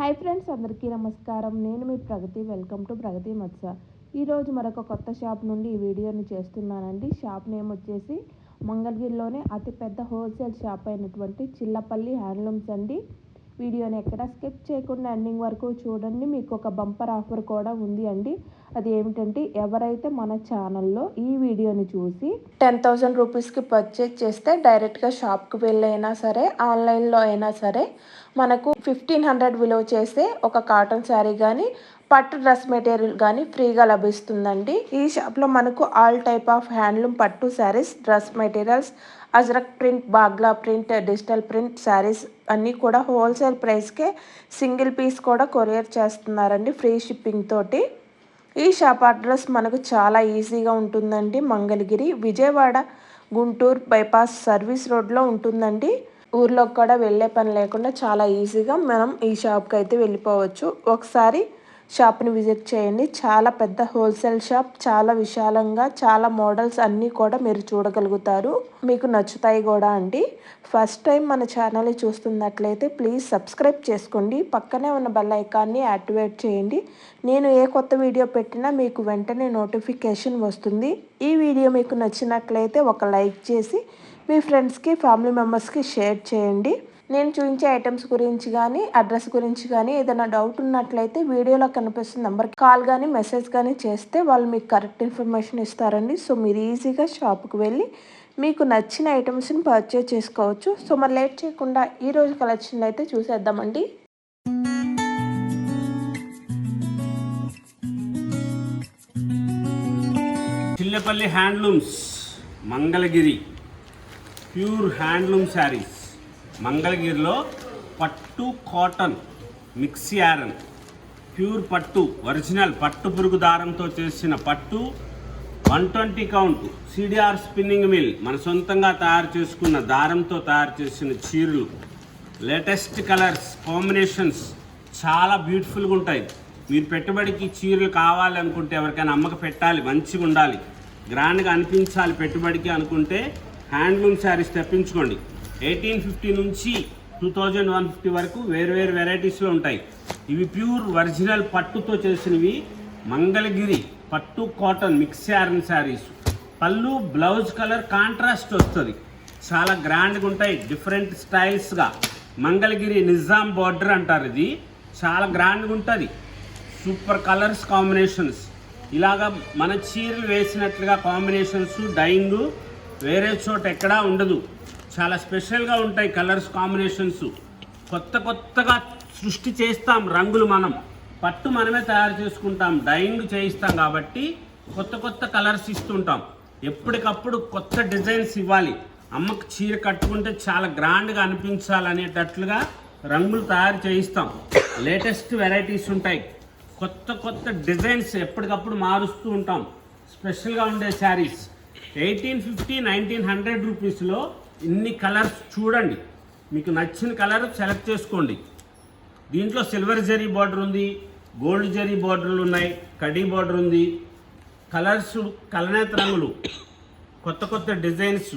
Hi friends అందరికీ నమస్కారం. నేను మీ ప్రగతి. వెల్కమ్ టు ప్రగతి మత్స. ఈరోజు మరొక కొత్త షాప్ నుండి ఈ వీడియోని చేస్తున్నానండి. షాప్ నేమ్ వచ్చేసి మంగళగిరిలోనే అతిపెద్ద హోల్సేల్ షాప్ అయినటువంటి చిల్లపల్లి హ్యాండ్లూమ్స్ అండి. వీడియోని ఎక్కడ స్కిప్ చేయకుండా ఎండింగ్ వరకు చూడండి. మీకు ఒక బంపర్ ఆఫర్ కూడా ఉంది అండి. అది ఏమిటంటే ఎవరైతే మన ఛానల్లో ఈ వీడియోని చూసి టెన్ థౌజండ్ రూపీస్కి పర్చేజ్ చేస్తే డైరెక్ట్గా షాప్కి వెళ్ళైనా సరే ఆన్లైన్లో అయినా సరే మనకు ఫిఫ్టీన్ హండ్రెడ్ విలువ చేసే ఒక కాటన్ శారీ కానీ పట్టు డ్రెస్ మెటీరియల్ కానీ ఫ్రీగా లభిస్తుందండి. ఈ షాప్లో మనకు ఆల్ టైప్ ఆఫ్ హ్యాండ్లూమ్ పట్టు saris dress materials Ajrak print బాగ్లా print digital print saris అన్నీ కూడా హోల్సేల్ ప్రైస్కే సింగిల్ పీస్ కూడా కొరియర్ చేస్తున్నారండి ఫ్రీ షిప్పింగ్ తోటి. ఈ షాప్ అడ్రస్ మనకు చాలా ఈజీగా ఉంటుందండి. మంగళగిరి విజయవాడ గుంటూరు బైపాస్ సర్వీస్ రోడ్లో ఉంటుందండి. ఊర్లోకి కూడా వెళ్ళే పని లేకుండా చాలా ఈజీగా మనం ఈ షాప్కి అయితే వెళ్ళిపోవచ్చు. ఒకసారి షాప్ని విజిట్ చేయండి. చాలా పెద్ద హోల్సేల్ షాప్ చాలా విశాలంగా చాలా మోడల్స్ అన్నీ కూడా మీరు చూడగలుగుతారు. మీకు నచ్చుతాయి కూడా అండి. ఫస్ట్ టైం మన ఛానల్ని చూస్తున్నట్లయితే ప్లీజ్ సబ్స్క్రైబ్ చేసుకోండి. పక్కనే ఉన్న బెల్ ఐకాన్ని యాక్టివేట్ చేయండి. నేను ఏ కొత్త వీడియో పెట్టినా మీకు వెంటనే నోటిఫికేషన్ వస్తుంది. ఈ వీడియో మీకు నచ్చినట్లయితే ఒక లైక్ చేసి మీ ఫ్రెండ్స్కి ఫ్యామిలీ మెంబర్స్కి షేర్ చేయండి. నేను చూపించే ఐటమ్స్ గురించి కానీ అడ్రస్ గురించి కానీ ఏదైనా డౌట్ ఉన్నట్లయితే వీడియోలో కనిపిస్తున్న నెంబర్కి కాల్ కానీ మెసేజ్ కానీ చేస్తే వాళ్ళు మీకు కరెక్ట్ ఇన్ఫర్మేషన్ ఇస్తారండి. సో మీరు ఈజీగా షాప్కి వెళ్ళి మీకు నచ్చిన ఐటమ్స్ని పర్చేజ్ చేసుకోవచ్చు. సో మరి లేట్ చేయకుండా ఈరోజు కలెక్షన్ అయితే చూసేద్దామండి. Chillapalli handlooms Mangalagiri pure handloom saris మంగళగిరిలో పట్టు కాటన్ మిక్సీ ఐరన్ ప్యూర్ పట్టు ఒరిజినల్ పట్టు పురుగు దారంతో చేసిన పట్టు one twenty count CDR spinning mill మన సొంతంగా తయారు చేసుకున్న దారంతో తయారు చేసిన చీరలు. లేటెస్ట్ కలర్స్ కాంబినేషన్స్ చాలా బ్యూటిఫుల్గా ఉంటాయి. మీరు పెట్టుబడికి చీరలు కావాలి అనుకుంటే ఎవరికైనా అమ్మక పెట్టాలి మంచిగా ఉండాలి. గ్రాండ్గా అనిపించాలి పెట్టుబడికి అనుకుంటే హ్యాండ్లూమ్ శారీస్ తెప్పించుకోండి. ఎయిటీన్ ఫిఫ్టీ నుంచి టూ థౌజండ్ వన్ ఫిఫ్టీ వరకు వేరు వేరు వెరైటీస్లో ఉంటాయి. ఇవి ప్యూర్ ఒరిజినల్ పట్టుతో చేసినవి మంగళగిరి పట్టు కాటన్ మిక్స్ ఐరన్ శారీస్. పళ్ళు బ్లౌజ్ కలర్ కాంట్రాస్ట్ వస్తుంది. చాలా గ్రాండ్గా ఉంటాయి డిఫరెంట్ స్టైల్స్గా. మంగళగిరి నిజాం బార్డర్ అంటారు ఇది. చాలా గ్రాండ్గా ఉంటుంది. Super colours combinations. ఇలాగా మన చీరలు వేసినట్లుగా కాంబినేషన్స్ డైయింగ్ వేరే చోట ఎక్కడా ఉండదు. చాలా స్పెషల్గా ఉంటాయి కలర్స్ కాంబినేషన్స్. కొత్త కొత్తగా సృష్టి చేస్తాం రంగులు మనం. పట్టు మనమే తయారు చేసుకుంటాం డైయింగ్ చేయిస్తాం కాబట్టి కొత్త కొత్త కలర్స్ ఇస్తుంటాం. ఎప్పటికప్పుడు కొత్త డిజైన్స్ ఇవ్వాలి. అమ్మకు చీర కట్టుకుంటే చాలా గ్రాండ్గా అనిపించాలనేటట్లుగా రంగులు తయారు చేయిస్తాం. లేటెస్ట్ వెరైటీస్ ఉంటాయి. కొత్త కొత్త డిజైన్స్ ఎప్పటికప్పుడు మారుస్తూ ఉంటాం. స్పెషల్గా ఉండే saris. Eighteen fifty nineteen hundred రూపీస్లో ఇన్ని కలర్స్ చూడండి. మీకు నచ్చిన కలర్ సెలెక్ట్ చేసుకోండి. దీంట్లో సిల్వర్ జరీ బార్డర్ ఉంది గోల్డ్ జరీ బార్డర్లు ఉన్నాయి కడీ బార్డర్ ఉంది. కలర్స్ కలనేత రంగులు కొత్త కొత్త డిజైన్స్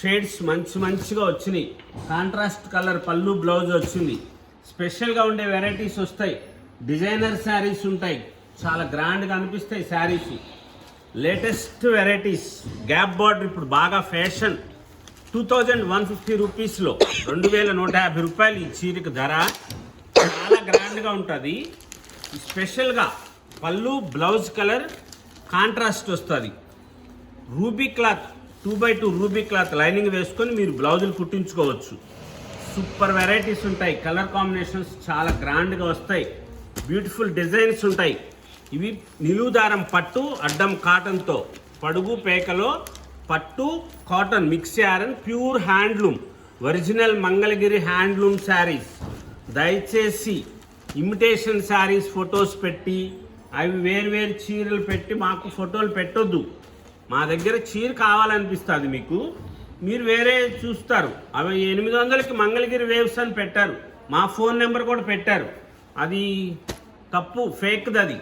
షేడ్స్ మంచి మంచిగా వచ్చినాయి. కాంట్రాస్ట్ కలర్ పళ్ళు బ్లౌజ్ వచ్చింది. స్పెషల్గా ఉండే వెరైటీస్ వస్తాయి. డిజైనర్ శారీస్ ఉంటాయి. చాలా గ్రాండ్గా అనిపిస్తాయి saris. Latest varieties. Gap border ఇప్పుడు బాగా fashion. Two thousand one fifty రూపీస్లో రెండు వేల నూట యాభై రూపాయలు ఈ చీరకు ధర. చాలా గ్రాండ్గా ఉంటుంది. స్పెషల్గా పళ్ళు బ్లౌజ్ కలర్ కాంట్రాస్ట్ వస్తుంది. Ruby cloth two by two ruby cloth lining వేసుకొని మీరు బ్లౌజులు కుట్టించుకోవచ్చు. సూపర్ వెరైటీస్ ఉంటాయి. కలర్ కాంబినేషన్స్ చాలా గ్రాండ్గా వస్తాయి. బ్యూటిఫుల్ డిజైన్స్ ఉంటాయి. ఇవి నిలువుదారం పట్టు అడ్డం కాటన్తో పడుగు పేకలో పట్టు cotton mix yarn pure handloom original Mangalagiri handloom saris. దయచేసి ఇమిటేషన్ శారీస్ ఫొటోస్ పెట్టి అవి వేరు వేరు చీరలు పెట్టి మాకు ఫోటోలు పెట్టొద్దు. మా దగ్గర చీర కావాలనిపిస్తుంది మీకు. మీరు వేరే చూస్తారు. అవి ఎనిమిది వందలకి మంగళగిరి వేవ్స్ అని పెట్టారు. మా ఫోన్ నెంబర్ కూడా పెట్టారు. అది తప్పు ఫేక్ది అది.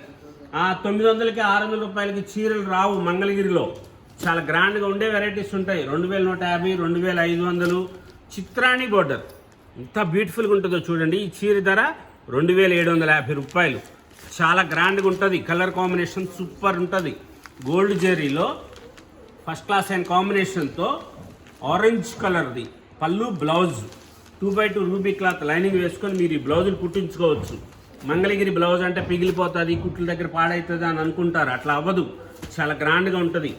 ఆ తొమ్మిది వందలకి ఆరు వందల రూపాయలకి చీరలు రావు మంగళగిరిలో. చాలా గ్రాండ్గా ఉండే వెరైటీస్ ఉంటాయి. రెండు వేల నూట యాభై రెండు వేల ఐదు వందలు. చిత్రాణి బోర్డర్ ఎంత బ్యూటిఫుల్గా ఉంటుందో చూడండి. ఈ చీర ధర రెండు వేల ఏడు వందల యాభై రూపాయలు. చాలా గ్రాండ్గా ఉంటుంది. కలర్ కాంబినేషన్ సూపర్ ఉంటుంది. గోల్డ్ జెరీలో ఫస్ట్ క్లాస్ అండ్ కాంబినేషన్తో ఆరెంజ్ కలర్ది పళ్ళు blouse two by two ruby cloth lining వేసుకొని మీరు ఈ బ్లౌజులు కుట్టించుకోవచ్చు. మంగళగిరి బ్లౌజ్ అంటే పిగిలిపోతుంది కుట్ల దగ్గర పాడవుతుంది అని అనుకుంటారు. అట్లా అవ్వదు. చాలా గ్రాండ్గా ఉంటుంది.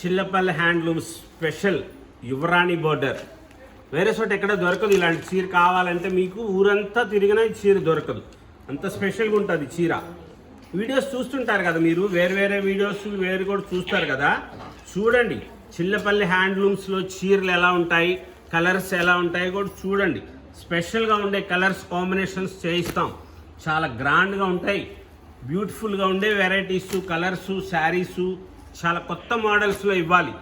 చిల్లపల్లి హ్యాండ్లూమ్ స్పెషల్ యువరాణి బోర్డర్. వేరే చోట ఎక్కడ దొరకదు ఇలాంటి చీర కావాలంటే మీకు ఊరంతా తిరిగినా చీర దొరకదు. అంత స్పెషల్గా ఉంటుంది చీర. వీడియోస్ చూస్తుంటారు కదా మీరు వేరు వేరే వీడియోస్ వేరు కూడా చూస్తారు కదా. చూడండి చిల్లపల్లి హ్యాండ్లూమ్స్లో చీరలు ఎలా ఉంటాయి కలర్స్ ఎలా ఉంటాయి కూడా చూడండి. స్పెషల్గా ఉండే కలర్స్ కాంబినేషన్స్ చేయిస్తాం. చాలా గ్రాండ్గా ఉంటాయి. బ్యూటిఫుల్గా ఉండే వెరైటీస్ కలర్స్ శారీసు చాలా కొత్త మోడల్స్లో ఇవ్వాలి.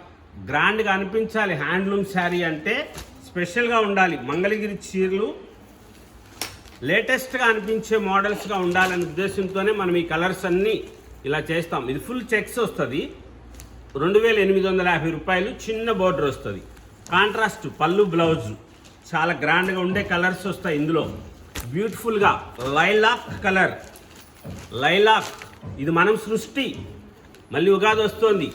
గ్రాండ్గా అనిపించాలి. హ్యాండ్లూమ్ శారీ అంటే స్పెషల్గా ఉండాలి. మంగళగిరి చీరలు లేటెస్ట్గా అనిపించే మోడల్స్గా ఉండాలనే ఉద్దేశంతోనే మనం ఈ కలర్స్ అన్నీ ఇలా చేస్తాం. ఇది ఫుల్ చెక్స్ వస్తుంది. రెండు వేల ఎనిమిది వందల యాభై రూపాయలు చిన్న బోర్డర్ వస్తుంది. కాంట్రాస్ట్ పళ్ళు బ్లౌజ్ చాలా గ్రాండ్గా ఉండే కలర్స్ వస్తాయి ఇందులో. బ్యూటిఫుల్గా లైలాక్ కలర్. లైలాక్ ఇది మనం సృష్టి. మళ్ళీ ఉగాది వస్తోంది.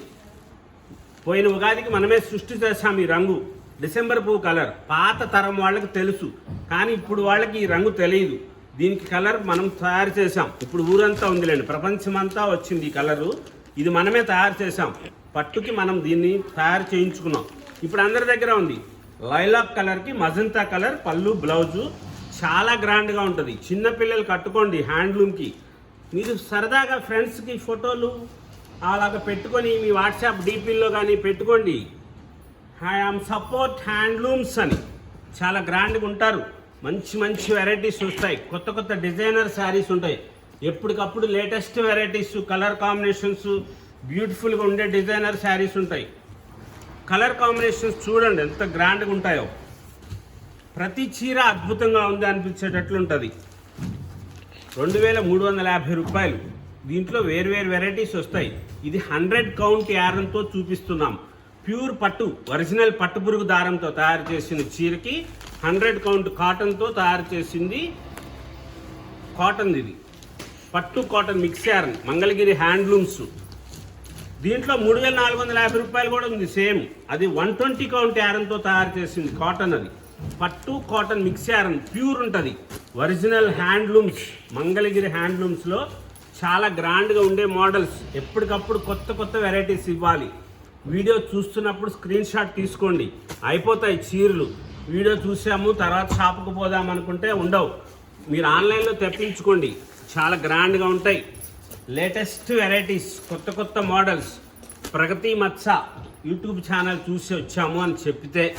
పోయిన ఉగాదికి మనమే సృష్టి చేసాం ఈ రంగు. డిసెంబర్ పువ్వు కలర్. పాత తరం వాళ్ళకి తెలుసు. కానీ ఇప్పుడు వాళ్ళకి ఈ రంగు తెలియదు. దీనికి కలర్ మనం తయారు చేసాం ఇప్పుడు ఊరంతా ఉందిలేండి. ప్రపంచమంతా వచ్చింది ఈ కలరు. ఇది మనమే తయారు చేసాం పట్టుకి మనం దీన్ని తయారు చేయించుకున్నాం. ఇప్పుడు అందరి దగ్గర ఉంది. లైలాక్ కలర్కి మజంతా కలర్ పళ్ళు బ్లౌజు చాలా గ్రాండ్గా ఉంటుంది. చిన్నపిల్లలు కట్టుకోండి హ్యాండ్లూమ్కి. మీరు సరదాగా ఫ్రెండ్స్కి ఫోటోలు అలాగ పెట్టుకొని మీ వాట్సాప్ డీపీల్లో కానీ పెట్టుకోండి. ఐఆమ్ సపోర్ట్ హ్యాండ్లూమ్స్ అని. చాలా గ్రాండ్గా ఉంటారు. మంచి మంచి వెరైటీస్ వస్తాయి. కొత్త కొత్త డిజైనర్ శారీస్ ఉంటాయి. ఎప్పటికప్పుడు లేటెస్ట్ వెరైటీస్ కలర్ కాంబినేషన్స్ బ్యూటిఫుల్గా ఉండే డిజైనర్ శారీస్ ఉంటాయి. కలర్ కాంబినేషన్స్ చూడండి ఎంత గ్రాండ్గా ఉంటాయో. ప్రతి చీర అద్భుతంగా ఉంది అనిపించేటట్లు ఉంటుంది రెండు వేల మూడు వందల యాభై రూపాయలు. దీంట్లో వేరు వెరైటీస్ వస్తాయి. ఇది హండ్రెడ్ కౌంట్ యారంతో చూపిస్తున్నాం. ప్యూర్ పట్టు ఒరిజినల్ పట్టు పురుగు దారంతో తయారు చేసిన చీరకి హండ్రెడ్ కౌంట్ కాటన్తో తయారు చేసింది కాటన్ ఇది. పట్టు cotton mix yarn Mangalagiri handlooms దీంట్లో మూడు వేల నాలుగు వందల యాభై రూపాయలు కూడా ఉంది సేమ్. అది వన్ ట్వంటీ కౌంట్ యారన్తో తయారు చేసింది కాటన్ అది. పట్టు కాటన్ మిక్స్ యారన్ ప్యూర్ ఉంటుంది. ఒరిజినల్ హ్యాండ్లూమ్స్ మంగళగిరి హ్యాండ్లూమ్స్లో చాలా గ్రాండ్గా ఉండే మోడల్స్ ఎప్పటికప్పుడు కొత్త కొత్త వెరైటీస్ ఇవ్వాలి. వీడియో చూస్తున్నప్పుడు స్క్రీన్ షాట్ తీసుకోండి. అయిపోతాయి చీరలు. వీడియో చూసాము తర్వాత షాపుకు పోదాం అనుకుంటే ఉండవు. మీరు ఆన్లైన్లో తెప్పించుకోండి. చాలా గ్రాండ్గా ఉంటాయి. లేటెస్ట్ వెరైటీస్ కొత్త కొత్త models. Pragati Matsa YouTube channel చూసి వచ్చాము అని చెప్తే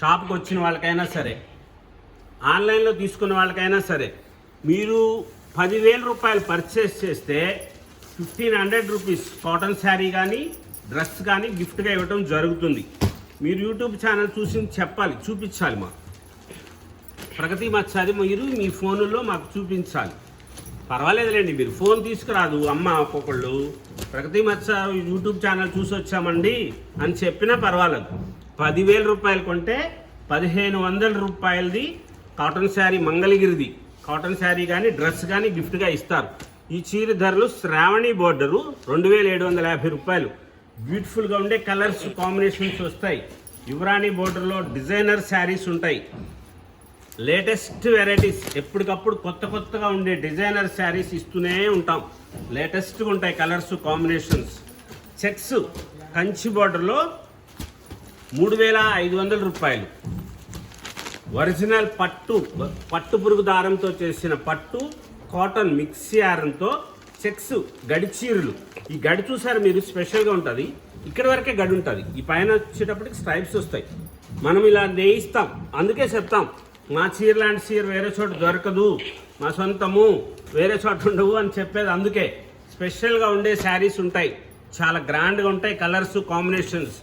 షాప్కి వచ్చిన వాళ్ళకైనా సరే ఆన్లైన్లో తీసుకున్న వాళ్ళకైనా సరే మీరు పదివేల రూపాయలు పర్చేస్ చేస్తే fifteen hundred rupees cotton sari కానీ డ్రెస్ కానీ గిఫ్ట్గా ఇవ్వటం జరుగుతుంది. మీరు యూట్యూబ్ ఛానల్ చూసి చెప్పాలి చూపించాలి మాకు. ప్రగతి మచ్చాది మీరు మీ ఫోనుల్లో మాకు చూపించాలి. పర్వాలేదులేండి మీరు ఫోన్ తీసుకురాదు అమ్మ ఒక్కొక్కళ్ళు. ప్రగతి మత్స యూట్యూబ్ ఛానల్ చూసి వచ్చామండి అని చెప్పినా పర్వాలేదు. పదివేల రూపాయలు కొంటే పదిహేను వందల రూపాయలది కాటన్ శారీ మంగళగిరిది. కాటన్ శారీ కానీ డ్రెస్ కానీ గిఫ్ట్గా ఇస్తారు. ఈ చీర ధరలు శ్రావణి బోర్డరు రెండు వేల ఏడు వందల యాభై రూపాయలు. బ్యూటిఫుల్గా ఉండే కలర్స్ కాంబినేషన్స్ వస్తాయి. యువరాణి బోర్డర్లో డిజైనర్ శారీస్ ఉంటాయి. లేటెస్ట్ వెరైటీస్ ఎప్పటికప్పుడు కొత్త కొత్తగా ఉండే డిజైనర్ శారీస్ ఇస్తూనే ఉంటాం. లేటెస్ట్గా ఉంటాయి కలర్స్ కాంబినేషన్స్. చెక్స్ కంచి బార్డర్లో మూడు వేల ఐదు వందల రూపాయలు. ఒరిజినల్ పట్టు పట్టు పురుగు దారంతో చేసిన పట్టు కాటన్ మిక్సీ ఆరంతో చెక్స్ గడి చీరలు. ఈ గడి చూసారు మీరు? స్పెషల్గా ఉంటుంది. ఇక్కడ వరకే గడి ఉంటుంది. ఈ పైన వచ్చేటప్పటికి స్ట్రైప్స్ వస్తాయి. మనం ఇలా నేయిస్తాం. అందుకే చెప్తాం మా చీర లాంటి చీర వేరే చోట దొరకదు. మా సొంతము వేరే చోట ఉండవు అని చెప్పేది అందుకే. స్పెషల్గా ఉండే శారీస్ ఉంటాయి. చాలా గ్రాండ్గా ఉంటాయి కలర్స్ కాంబినేషన్స్.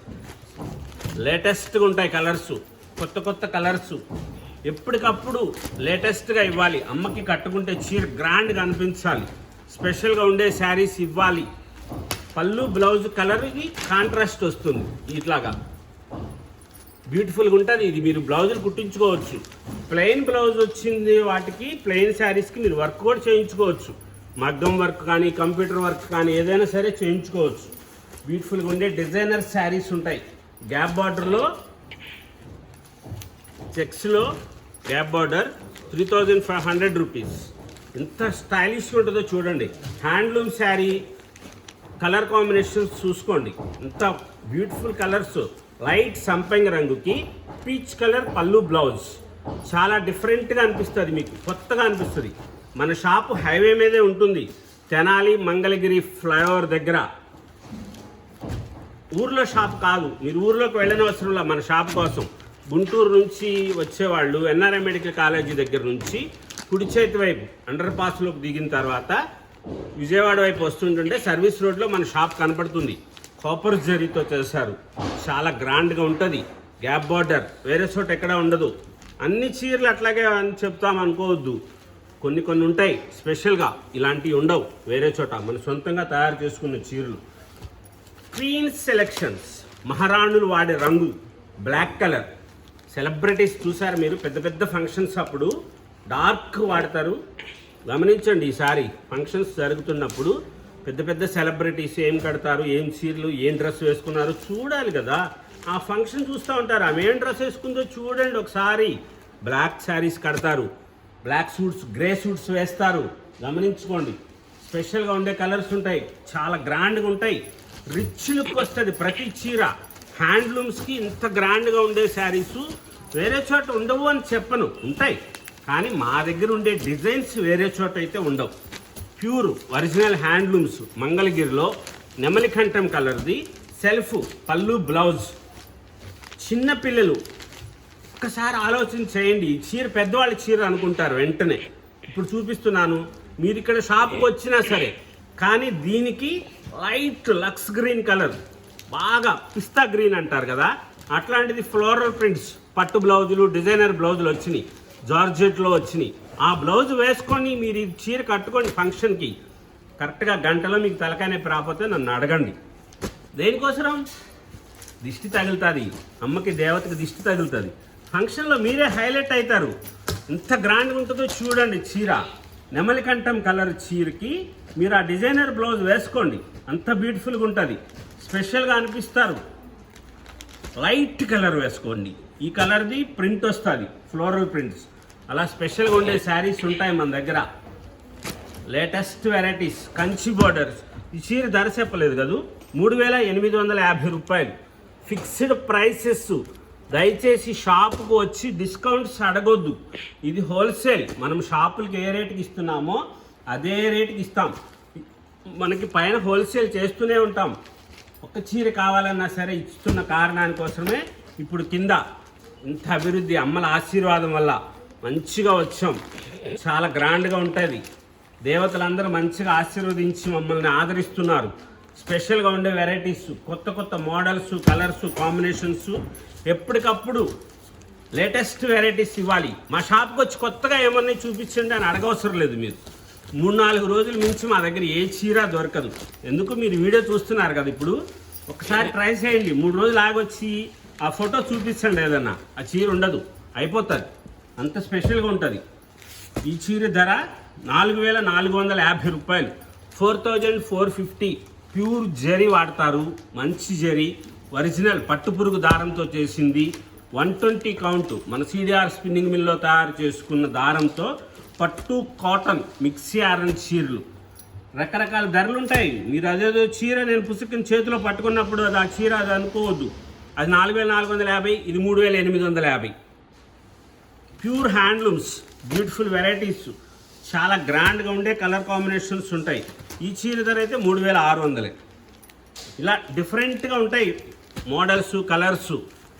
లేటెస్ట్గా ఉంటాయి కలర్స్. కొత్త కొత్త కలర్స్ ఎప్పటికప్పుడు లేటెస్ట్గా ఇవ్వాలి. అమ్మకి కట్టుకుంటే చీర గ్రాండ్గా అనిపించాలి. స్పెషల్గా ఉండే శారీస్ ఇవ్వాలి. పళ్ళు బ్లౌజ్ కలర్కి కాంట్రాస్ట్ వస్తుంది ఇట్లాగా. బ్యూటిఫుల్గా ఉంటుంది. ఇది మీరు బ్లౌజులు కుట్టించుకోవచ్చు. ప్లెయిన్ బ్లౌజ్ వచ్చింది వాటికి ప్లెయిన్ శారీస్కి మీరు వర్క్ కూడా చేయించుకోవచ్చు. మగ్గం వర్క్ కానీ కంప్యూటర్ వర్క్ కానీ ఏదైనా సరే చేయించుకోవచ్చు. బ్యూటిఫుల్గా ఉండే డిజైనర్ శారీస్ ఉంటాయి. గ్యాప్ బార్డర్లో చెక్స్లో gap border three thousand five hundred rupees. ఎంత స్టైలిష్గా ఉంటుందో చూడండి. హ్యాండ్లూమ్ శారీ కలర్ కాంబినేషన్స్ చూసుకోండి. ఎంత బ్యూటిఫుల్ కలర్స్. లైట్ సంపంగి రంగుకి పీచ్ కలర్ పళ్ళు బ్లౌజ్. చాలా డిఫరెంట్గా అనిపిస్తుంది మీకు. కొత్తగా అనిపిస్తుంది. మన షాపు హైవే మీదే ఉంటుంది. తెనాలి మంగళగిరి ఫ్లైఓవర్ దగ్గర. ఊర్లో షాప్ కాదు. మీరు ఊర్లోకి వెళ్ళని అవసరం లేదు మన షాప్ కోసం. గుంటూరు నుంచి వచ్చేవాళ్ళు ఎన్ఆర్ఐ మెడికల్ కాలేజీ దగ్గర నుంచి కుడి చేతి వైపు అండర్ పాస్లోకి దిగిన తర్వాత విజయవాడ వైపు వస్తుంటుంటే సర్వీస్ రోడ్లో మన షాప్ కనపడుతుంది. కాపర్ జరీతో చేశారు. చాలా గ్రాండ్గా ఉంటుంది. Gap border. వేరే చోట ఎక్కడ ఉండదు. అన్ని చీరలు అట్లాగే అని చెప్తాం అనుకోవద్దు. కొన్ని కొన్ని ఉంటాయి. స్పెషల్గా ఇలాంటివి ఉండవు. వేరే చోట మన సొంతంగా తయారు చేసుకున్న చీరలు. Queen selections. మహారాణులు వాడే రంగు. Black colour. సెలబ్రిటీస్ చూసారు మీరు? పెద్ద పెద్ద ఫంక్షన్స్ అప్పుడు డార్క్ వాడతారు. గమనించండి ఈసారి ఫంక్షన్స్ జరుగుతున్నప్పుడు పెద్ద పెద్ద సెలబ్రిటీస్ ఏం కడతారు ఏం చీరలు ఏం డ్రెస్ వేసుకున్నారు చూడాలి కదా. ఆ ఫంక్షన్ చూస్తూ ఉంటారు. ఆమె ఏం డ్రెస్ వేసుకుందో చూడండి ఒకసారి. బ్లాక్ శారీస్ కడతారు. బ్లాక్ సూట్స్ గ్రే సూట్స్ వేస్తారు. గమనించుకోండి. స్పెషల్గా ఉండే కలర్స్ ఉంటాయి. చాలా గ్రాండ్గా ఉంటాయి. రిచ్ లుక్ వస్తుంది ప్రతి చీర. హ్యాండ్లూమ్స్కి ఇంత గ్రాండ్గా ఉండే శారీస్ వేరే చోట ఉండవు అని చెప్పను. ఉంటాయి. కానీ మా దగ్గర ఉండే డిజైన్స్ వేరే చోట అయితే ఉండవు. ప్యూర్ ఒరిజినల్ హ్యాండ్లూమ్స్ మంగళగిరిలో నెమలికంఠం కలర్ది సెల్ఫ్ పళ్ళు బ్లౌజ్. చిన్న పిల్లలు ఒక్కసారి ఆలోచన చేయండి. చీర పెద్దవాళ్ళ చీర అనుకుంటారు వెంటనే. ఇప్పుడు చూపిస్తున్నాను. మీరు ఇక్కడ షాప్కి వచ్చినా సరే. కానీ దీనికి లైట్ లక్స్ గ్రీన్ కలర్. బాగా పిస్తా గ్రీన్ అంటారు కదా అట్లాంటిది ఫ్లోరల్ ప్రింట్స్ పట్టు బ్లౌజులు డిజైనర్ బ్లౌజులు వచ్చినాయి జార్జెట్లో వచ్చినాయి. ఆ బ్లౌజ్ వేసుకొని మీరు ఇది చీర కట్టుకోండి ఫంక్షన్కి కరెక్ట్గా గంటలో మీకు తలకాయ రాకపోతే నన్ను అడగండి. దేనికోసరం? దిష్టి తగులుతుంది. అమ్మకి దేవతకి దిష్టి తగులుతుంది. ఫంక్షన్లో మీరే హైలైట్ అవుతారు. ఎంత గ్రాండ్గా ఉంటుందో చూడండి చీర. నెమలికంఠం కలర్ చీరకి మీరు ఆ డిజైనర్ బ్లౌజ్ వేసుకోండి. అంత బ్యూటిఫుల్గా ఉంటుంది. స్పెషల్గా అనిపిస్తారు. లైట్ కలర్ వేసుకోండి. ఈ కలర్ది ప్రింట్ వస్తుంది ఫ్లోరల్ ప్రింట్స్. అలా స్పెషల్గా ఉండే శారీస్ ఉంటాయి మన దగ్గర. Latest varieties Kanchi borders. ఈ చీర ధర చెప్పలేదు కదూ? మూడు వేల ఎనిమిది వందల యాభై రూపాయలు. Fixed prices. దయచేసి షాపుకు వచ్చి డిస్కౌంట్స్ అడగొద్దు. ఇది హోల్సేల్. మనం షాపులకి ఏ రేటుకి ఇస్తున్నామో అదే రేటుకి ఇస్తాం. మనకి పైన హోల్సేల్ చేస్తూనే ఉంటాం. ఒక చీర కావాలన్నా సరే ఇస్తున్న కారణానికోసమే ఇప్పుడు కింద ఇంత అభివృద్ధి అమ్మల ఆశీర్వాదం వల్ల మంచిగా వచ్చాం. చాలా గ్రాండ్గా ఉంటుంది. దేవతలందరూ మంచిగా ఆశీర్వదించి మమ్మల్ని ఆదరిస్తున్నారు. స్పెషల్గా ఉండే వెరైటీస్ కొత్త కొత్త మోడల్స్ కలర్స్ కాంబినేషన్స్ ఎప్పటికప్పుడు లేటెస్ట్ వెరైటీస్ ఇవ్వాలి. మా షాప్కి వచ్చి కొత్తగా ఏమన్నా చూపించండి అని అడగవసరం లేదు మీరు. మూడు నాలుగు రోజులు మించి మా దగ్గర ఏ చీర దొరకదు. ఎందుకు? మీరు వీడియో చూస్తున్నారు కదా ఇప్పుడు. ఒకసారి ట్రై చేయండి. మూడు రోజులు ఆగొచ్చి ఆ ఫోటో చూపించండి ఏదన్నా. ఆ చీర ఉండదు. అయిపోతుంది. అంత స్పెషల్గా ఉంటుంది. ఈ చీర ధర నాలుగు వేల నాలుగు వందల యాభై రూపాయలు. Four thousand four fifty. Pure zari వాడతారు. మంచి జరీ. ఒరిజినల్ పట్టుపురుగు దారంతో చేసింది. One twenty count. మన సిడిఆర్ స్పిన్నింగ్ మిల్లో తయారు చేసుకున్న దారంతో పట్టు కాటన్ మిక్సీ ఆరన్ చీరలు. రకరకాల ధరలు ఉంటాయి. మీరు అదేదో చీర నేను పుస్తకం చేతిలో పట్టుకున్నప్పుడు అది ఆ చీర అది అనుకోవద్దు. అది నాలుగు వేల నాలుగు వందల యాభై ఇది మూడు వేల ఎనిమిది వందల యాభై. Pure handlooms beautiful varieties. చాలా గ్రాండ్గా ఉండే కలర్ కాంబినేషన్స్ ఉంటాయి. ఈ చీర ధర అయితే మూడు వేల ఆరు వందలే. ఇలా డిఫరెంట్గా ఉంటాయి మోడల్స్ కలర్స్.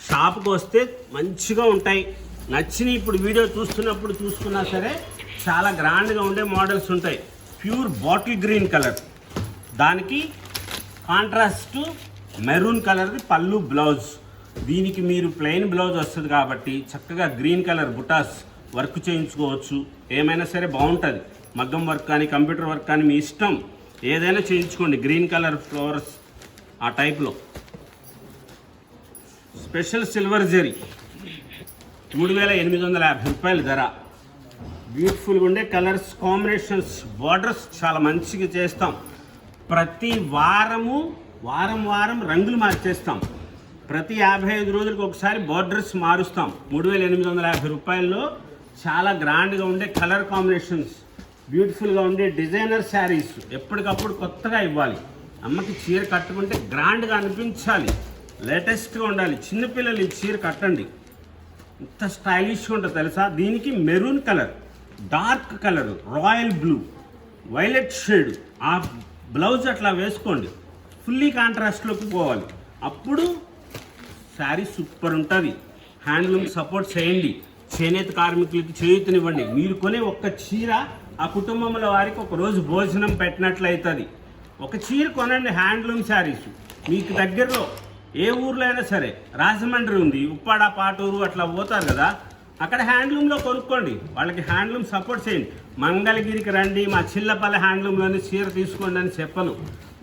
షాప్కి వస్తే మంచిగా ఉంటాయి. నచ్చిన ఇప్పుడు వీడియో చూస్తున్నప్పుడు చూసుకున్నా సరే చాలా గ్రాండ్గా ఉండే మోడల్స్ ఉంటాయి. ప్యూర్ బాటిల్ గ్రీన్ కలర్ దానికి కాంట్రాస్ట్ మెరూన్ కలర్ది పళ్ళు బ్లౌజ్ దీనికి మీరు ప్లెయిన్ బ్లౌజ్ వస్తుంది కాబట్టి చక్కగా గ్రీన్ కలర్ బుటాస్ వర్క్ చేయించుకోవచ్చు. ఏమైనా సరే బాగుంటుంది. మగ్గం వర్క్ కానీ కంప్యూటర్ వర్క్ కానీ మీ ఇష్టం. ఏదైనా చేయించుకోండి. గ్రీన్ కలర్ ఫ్లవర్స్ ఆ టైప్లో స్పెషల్ సిల్వర్ జరీ మూడు వేల ఎనిమిది వందల యాభై రూపాయల ధర. బ్యూటిఫుల్గా ఉండే కలర్స్ కాంబినేషన్స్ బార్డర్స్ చాలా మంచిగా చేస్తాం. ప్రతి వారము వారం వారం రంగులు మార్చేస్తాం. ప్రతి యాభై ఐదు రోజులకు ఒకసారి బార్డర్స్ మారుస్తాం. మూడు వేల ఎనిమిది వందల యాభై రూపాయల్లో చాలా గ్రాండ్గా ఉండే కలర్ కాంబినేషన్స్ బ్యూటిఫుల్గా ఉండే డిజైనర్ శారీస్ ఎప్పటికప్పుడు కొత్తగా ఇవ్వాలి. అమ్మకి చీర కట్టుకుంటే గ్రాండ్గా అనిపించాలి. లేటెస్ట్గా ఉండాలి. చిన్నపిల్లలు ఈ చీర కట్టండి. ఎంత స్టైలిష్గా ఉంటుంది తెలుసా? దీనికి maroon colour dark colour royal blue violet shade ఆ బ్లౌజ్ అట్లా వేసుకోండి. ఫుల్లీ కాంట్రాస్ట్లోకి పోవాలి. అప్పుడు శారీ సూపర్ ఉంటుంది. హ్యాండ్లూమ్ సపోర్ట్ చేయండి. చేనేత కార్మికులకి చేయుతనివ్వండి. మీరు కొనే ఒక్క చీర ఆ కుటుంబంలో వారికి ఒక రోజు భోజనం పెట్టినట్లయితుంది. ఒక చీర కొనండి హ్యాండ్లూమ్ శారీస్. మీకు దగ్గరలో ఏ ఊర్లో అయినా సరే రాజమండ్రి ఉంది ఉప్పాడ పాటూరు అట్లా పోతారు కదా అక్కడ హ్యాండ్లూమ్లో కొనుక్కోండి. వాళ్ళకి హ్యాండ్లూమ్ సపోర్ట్ చేయండి. మంగళగిరికి రండి మా చిల్లపల్లి హ్యాండ్లూమ్లోనే చీర తీసుకోండి అని చెప్పను.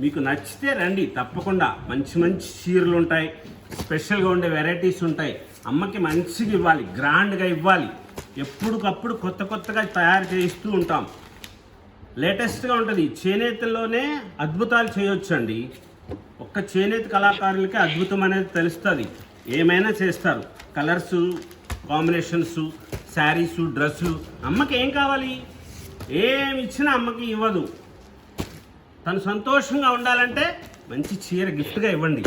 మీకు నచ్చితే రండి తప్పకుండా. మంచి మంచి చీరలు ఉంటాయి స్పెషల్గా ఉండే వెరైటీస్ ఉంటాయి. అమ్మకి మంచిగా ఇవ్వాలి గ్రాండ్గా ఇవ్వాలి. ఎప్పటికప్పుడు కొత్త కొత్తగా తయారు చేయిస్తూ ఉంటాం. లేటెస్ట్గా ఉంటుంది. చేనేతల్లోనే అద్భుతాలు చేయొచ్చండి. ఒక్క చేనేత కళాకారులకి అద్భుతం అనేది తెలుస్తుంది. ఏమైనా చేస్తారు. కలర్స్ కాంబినేషన్స్ శారీసు డ్రెస్సులు అమ్మకి ఏం కావాలి? ఏమి ఇచ్చినా అమ్మకి ఇవ్వదు. తను సంతోషంగా ఉండాలంటే మంచి చీర గిఫ్ట్గా ఇవ్వండి.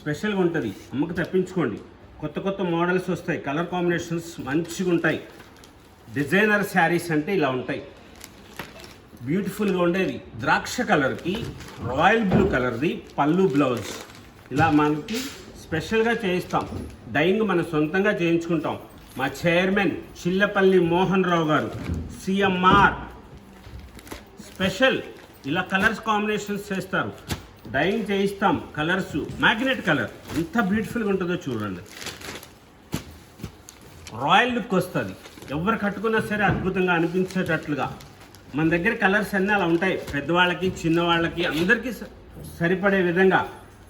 స్పెషల్గా ఉంటుంది. అమ్మకు తెప్పించుకోండి. కొత్త కొత్త మోడల్స్ వస్తాయి. కలర్ కాంబినేషన్స్ మంచిగా ఉంటాయి డిజైనర్ శారీస్ అంటే ఇలా ఉంటాయి. బ్యూటిఫుల్గా ఉండేది. ద్రాక్ష కలర్కి రాయల్ బ్లూ కలర్ది పళ్ళు బ్లౌజ్. ఇలా మనకి స్పెషల్గా చేయిస్తాం. డైయింగ్ మనం సొంతంగా చేయించుకుంటాం. మా chairman Chillapalli Mohan Rao garu CMR. Special ఇలా కలర్స్ కాంబినేషన్స్ చేస్తారు. డైయింగ్ చేయిస్తాం కలర్స్ మ్యాగ్నెట్ కలర్. ఎంత బ్యూటిఫుల్గా ఉంటుందో చూడండి. రాయల్ లుక్ వస్తుంది. ఎవరు కట్టుకున్నా సరే అద్భుతంగా అనిపించేటట్లుగా. మన దగ్గర కలర్స్ అన్నీ అలా ఉంటాయి. పెద్దవాళ్ళకి చిన్నవాళ్ళకి అందరికీ స- సరిపడే విధంగా.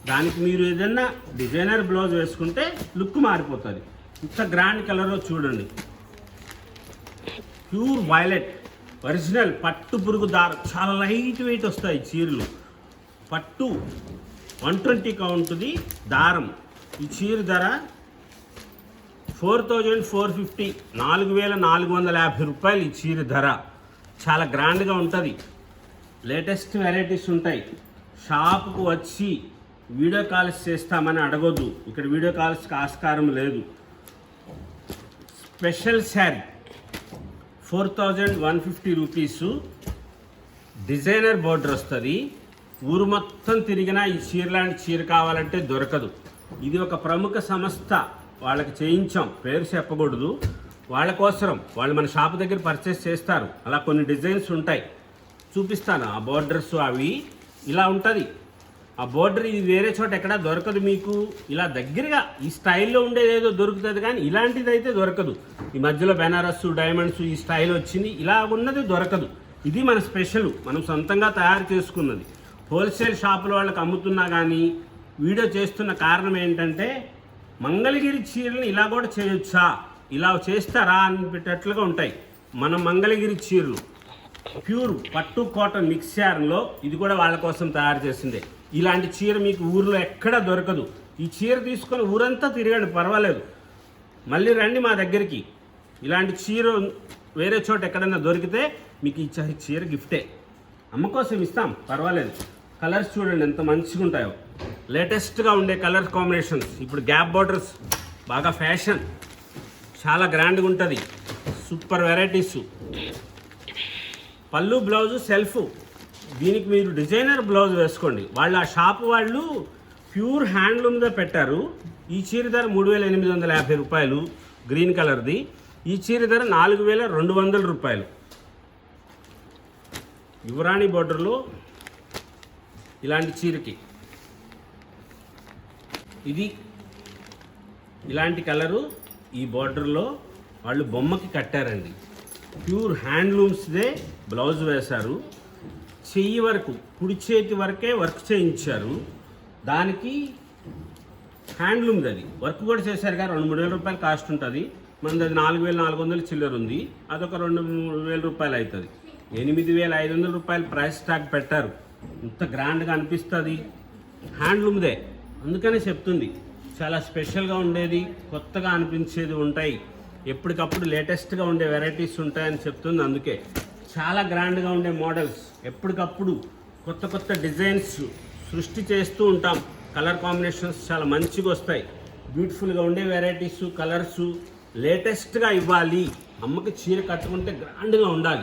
దానికి మీరు ఏదన్నా డిజైనర్ బ్లౌజ్ వేసుకుంటే లుక్ మారిపోతుంది. ఇంత గ్రాండ్ కలర్ చూడండి. ప్యూర్ వైలెట్ ఒరిజినల్ పట్టు పురుగు దారం. చాలా లైట్ వెయిట్ వస్తాయి చీరలు. పట్టు వన్ ట్వంటీ కౌంట్ది దారం. ఈ చీర ధర ఫోర్ థౌజండ్ ఫోర్ ఫిఫ్టీ నాలుగు వేల నాలుగు వందల యాభై రూపాయలు ఈ చీర ధర. చాలా గ్రాండ్గా ఉంటుంది. లేటెస్ట్ వెరైటీస్ ఉంటాయి. షాప్కు వచ్చి వీడియో కాల్స్ చేస్తామని అడగొద్దు. ఇక్కడ వీడియో కాల్స్కి ఆస్కారం లేదు. Special sari four thousand one fifty rupees. Designer border వస్తుంది. ఊరు మొత్తం తిరిగినా ఈ చీర లాంటి చీర కావాలంటే దొరకదు. ఇది ఒక ప్రముఖ సంస్థ. వాళ్ళకి చేయించాం. పేరు చెప్పకూడదు. వాళ్ళ కోసరం. వాళ్ళు మన షాప్ దగ్గర పర్చేస్ చేస్తారు. అలా కొన్ని డిజైన్స్ ఉంటాయి. చూపిస్తాను. ఆ బోర్డర్స్ అవి ఇలా ఉంటుంది. ఆ బోర్డర్ ఇది వేరే చోట ఎక్కడా దొరకదు మీకు. ఇలా దగ్గరగా ఈ స్టైల్లో ఉండేది ఏదో దొరుకుతుంది కానీ ఇలాంటిది అయితే దొరకదు. ఈ మధ్యలో బెనారస్ డైమండ్స్ ఈ స్టైల్ వచ్చింది. ఇలా ఉన్నది దొరకదు. ఇది మన స్పెషల్ మనం సొంతంగా తయారు చేసుకున్నది. హోల్సేల్ షాపుల వాళ్ళకి అమ్ముతున్నా కానీ వీడియో చేస్తున్న కారణం ఏంటంటే మంగళగిరి చీరలు ఇలా కూడా చేయొచ్చా? ఇలా చేస్తారా అనిపెట్టేట్లుగా ఉంటాయి. మన మంగళగిరి చీరలు ప్యూర్ పట్టు కాటన్ మిక్స్ ఇది కూడా వాళ్ళ కోసం తయారు చేసిందే. ఇలాంటి చీర మీకు ఊర్లో ఎక్కడా దొరకదు. ఈ చీర తీసుకొని ఊరంతా తిరగండి పర్వాలేదు. మళ్ళీ రండి మా దగ్గరికి. ఇలాంటి చీర వేరే చోట ఎక్కడైనా దొరికితే మీకు ఈ చీర గిఫ్టే. అమ్మ కోసం ఇస్తాం పర్వాలేదు. కలర్స్ చూడండి ఎంత మంచిగా ఉంటాయో. లేటెస్ట్గా ఉండే కలర్ కాంబినేషన్స్. ఇప్పుడు గ్యాప్ బార్డర్స్ బాగా ఫ్యాషన్. చాలా గ్రాండ్గా ఉంటుంది. సూపర్ వెరైటీస్ పళ్ళు బ్లౌజు సెల్ఫ్ దీనికి మీరు డిజైనర్ బ్లౌజ్ వేసుకోండి. వాళ్ళు ఆ షాప్ వాళ్ళు ప్యూర్ హ్యాండ్లూమ్గా పెట్టారు. ఈ చీర ధర మూడు వేల ఎనిమిది వందల యాభై రూపాయలు గ్రీన్ కలర్ది ఈ చీర ధర నాలుగు వేల రెండు వందల రూపాయలు. యువరాణి బోర్డర్లో ఇలాంటి చీరకి. ఇది ఇలాంటి కలరు ఈ బార్డర్లో వాళ్ళు బొమ్మకి కట్టారండి. ప్యూర్ హ్యాండ్లూమ్స్దే బ్లౌజ్ వేశారు. చెయ్యి వరకు కుడి చేతి వరకే వర్క్ చేయించారు. దానికి హ్యాండ్లూమ్ది అది వర్క్ కూడా చేశారు కదా రెండు మూడు వేల రూపాయలు కాస్ట్ ఉంటుంది. మనది అది నాలుగు వేల నాలుగు వందల చిల్లర ఉంది. అదొక రెండు మూడు వేల రూపాయలు అవుతుంది ఎనిమిది వేల ఐదు వందల రూపాయలు ప్రైస్ ట్యాగ్ పెట్టారు. ఇంత గ్రాండ్గా అనిపిస్తుంది. హ్యాండ్లూమ్దే. అందుకనే చెప్తుంది. చాలా స్పెషల్గా ఉండేది కొత్తగా అనిపించేది ఉంటాయి. ఎప్పటికప్పుడు లేటెస్ట్గా ఉండే వెరైటీస్ ఉంటాయని చెప్తుంది అందుకే. చాలా గ్రాండ్గా ఉండే మోడల్స్ ఎప్పటికప్పుడు కొత్త కొత్త డిజైన్స్ సృష్టి చేస్తూ ఉంటాం. కలర్ కాంబినేషన్స్ చాలా మంచిగా వస్తాయి. బ్యూటిఫుల్గా ఉండే వెరైటీస్ కలర్స్ లేటెస్ట్గా ఇవ్వాలి. అమ్మకి చీర కట్టుకుంటే గ్రాండ్గా ఉండాలి.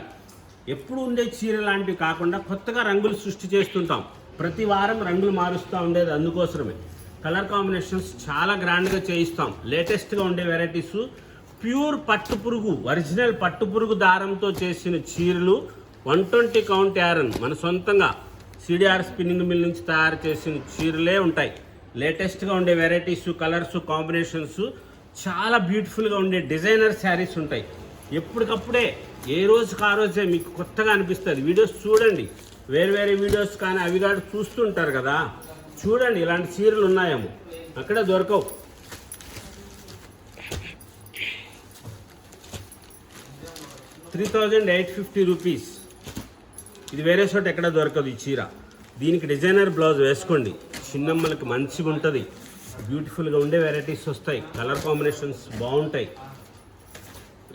ఎప్పుడు ఉండే చీర లాంటివి కాకుండా కొత్తగా రంగులు సృష్టి చేస్తుంటాం. ప్రతి వారం రంగులు మారుస్తూ ఉండేది అందుకోసమే. కలర్ కాంబినేషన్స్ చాలా గ్రాండ్గా చేయిస్తాం. లేటెస్ట్గా ఉండే వెరైటీస్ ప్యూర్ పట్టు పురుగు ఒరిజినల్ పట్టు పురుగు దారంతో చేసిన చీరలు వన్ ట్వంటీ కౌంట్ యారన్ మన సొంతంగా సిడిఆర్ స్పిన్నింగ్ మిల్ నుంచి తయారు చేసిన చీరలే ఉంటాయి. లేటెస్ట్గా ఉండే వెరైటీస్ కలర్స్ కాంబినేషన్స్ చాలా బ్యూటిఫుల్గా ఉండే డిజైనర్ శారీస్ ఉంటాయి. ఎప్పటికప్పుడే ఏ రోజుకి ఆ రోజే మీకు కొత్తగా అనిపిస్తుంది. వీడియోస్ చూడండి. వేరు వేరే వీడియోస్ కానీ అవి కాదు చూస్తుంటారు కదా. చూడండి ఇలాంటి చీరలు ఉన్నాయేమో. అక్కడ దొరకవు. Three thousand eight fifty rupees ఇది వేరే చోట ఎక్కడ దొరకదు ఈ చీర. దీనికి డిజైనర్ బ్లౌజ్ వేసుకోండి. చిన్నమ్మలకి మంచిగా ఉంటుంది. బ్యూటిఫుల్గా ఉండే వెరైటీస్ వస్తాయి. కలర్ కాంబినేషన్స్ బాగుంటాయి.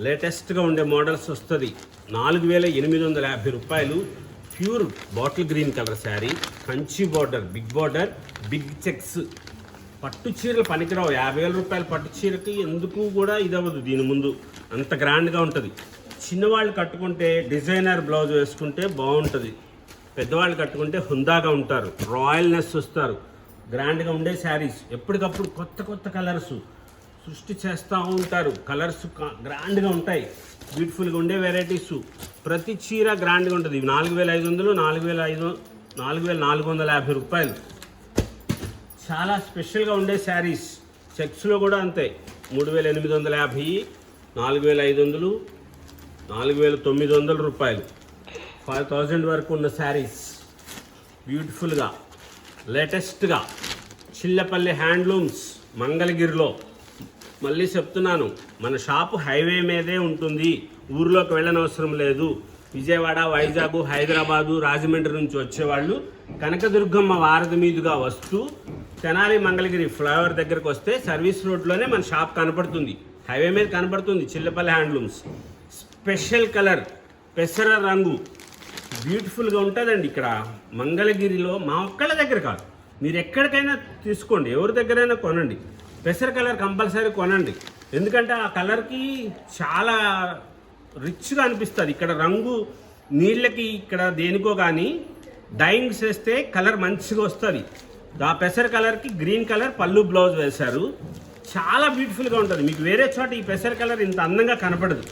లేటెస్ట్గా ఉండే మోడల్స్ వస్తుంది. నాలుగు వేల ఎనిమిది వందల యాభై రూపాయలు pure bottle green colour sari Kanchi border big border big checks. పట్టు చీరలు పనికిరావు. యాభై వేల రూపాయల పట్టు చీరకి ఎందుకు కూడా ఇది అవ్వదు దీని ముందు. అంత గ్రాండ్గా ఉంటుంది. చిన్నవాళ్ళు కట్టుకుంటే డిజైనర్ బ్లౌజ్ వేసుకుంటే బాగుంటుంది. పెద్దవాళ్ళు కట్టుకుంటే హుందాగా ఉంటారు. రాయల్నెస్ వస్తారు. గ్రాండ్గా ఉండే శారీస్. ఎప్పటికప్పుడు కొత్త కొత్త కలర్స్. సృష్టి చేస్తూ ఉంటారు. కలర్స్ గ్రాండ్గా ఉంటాయి. బ్యూటిఫుల్గా ఉండే వెరైటీస్ ప్రతి చీర గ్రాండ్గా ఉంటుంది. ఇవి నాలుగు వేల ఐదు వందలు నాలుగు వేల ఐదు నాలుగు వేల నాలుగు వందల యాభై రూపాయలు. చాలా స్పెషల్గా ఉండే శారీస్ చెక్స్లో కూడా అంతే. మూడు వేల ఎనిమిది వందల యాభై నాలుగు వేల ఐదు వందలు నాలుగు వేల తొమ్మిది వందల రూపాయలు. ఫైవ్ థౌజండ్ వరకు ఉన్న శారీస్ బ్యూటిఫుల్గా లేటెస్ట్గా చిల్లపల్లి హ్యాండ్లూమ్స్ మంగళగిరిలో. మళ్ళీ చెప్తున్నాను మన షాపు హైవే మీదే ఉంటుంది. ఊర్లోకి వెళ్ళనవసరం లేదు. విజయవాడ వైజాగ్ హైదరాబాదు రాజమండ్రి నుంచి వచ్చేవాళ్ళు కనకదుర్గమ్మ వారధి మీదుగా వస్తూ తెనాలి మంగళగిరి ఫ్లైఓవర్ దగ్గరకు వస్తే సర్వీస్ రోడ్లోనే మన షాప్ కనపడుతుంది. హైవే మీద కనపడుతుంది చిల్లపల్లి హ్యాండ్లూమ్స్. స్పెషల్ కలర్ పెసర రంగు. బ్యూటిఫుల్గా ఉంటుందండి ఇక్కడ. మంగళగిరిలో మా ఒక్కళ్ళ దగ్గర కాదు. మీరు ఎక్కడికైనా తీసుకోండి ఎవరి దగ్గరైనా కొనండి. పెసర కలర్ కంపల్సరీ కొనండి. ఎందుకంటే ఆ కలర్కి చాలా రిచ్గా అనిపిస్తుంది. ఇక్కడ రంగు నీళ్ళకి ఇక్కడ దేనికో కానీ డైయింగ్ చేస్తే కలర్ మంచిగా వస్తుంది. ఆ పెసర కలర్కి గ్రీన్ కలర్ పళ్ళు బ్లౌజ్ వేశారు. చాలా బ్యూటిఫుల్గా ఉంటుంది. మీకు వేరే చోట ఈ పెసర కలర్ ఇంత అందంగా కనపడదు.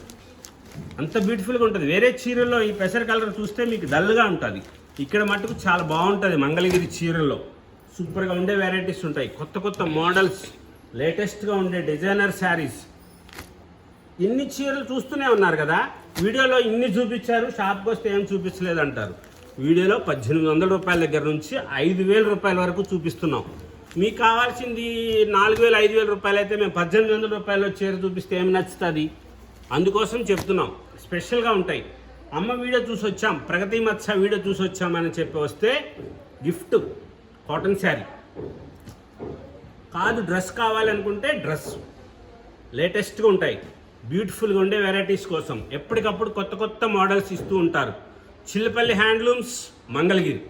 అంత బ్యూటిఫుల్గా ఉంటుంది. వేరే చీరల్లో ఈ పెసర కలర్ చూస్తే మీకు డల్గా ఉంటుంది. ఇక్కడ మటుకు చాలా బాగుంటుంది మంగళగిరి చీరల్లో. సూపర్గా ఉండే వెరైటీస్ ఉంటాయి. కొత్త కొత్త మోడల్స్. లేటెస్ట్గా ఉండే డిజైనర్ శారీస్. ఇన్ని చీరలు చూస్తూనే ఉన్నారు కదా? వీడియోలో ఇన్ని చూపించారు షాప్కి వస్తే ఏం చూపించలేదు అంటారు వీడియోలో పద్దెనిమిది వందల రూపాయల దగ్గర నుంచి ఐదు వేల రూపాయల వరకు చూపిస్తున్నాం. మీకు కావాల్సింది నాలుగు వేలు ఐదు వేల రూపాయలు అయితే మేము పద్దెనిమిది వందల రూపాయలు చీర చూపిస్తే ఏమి నచ్చుతుంది? అందుకోసం చెప్తున్నాం. స్పెషల్గా ఉంటాయి. అమ్మ వీడియో చూసి వచ్చాం ప్రగతి మత్స వీడియో చూసి వచ్చామని చెప్పి వస్తే గిఫ్ట్ కాటన్ శారీ. కాదు డ్రెస్ కావాలనుకుంటే డ్రెస్. లేటెస్ట్గా ఉంటాయి. బ్యూటిఫుల్గా ఉండే వెరైటీస్ కోసం. ఎప్పటికప్పుడు కొత్త కొత్త మోడల్స్ ఇస్తూ ఉంటారు. చిల్లపల్లి హ్యాండ్లూమ్స్ మంగళగిరి.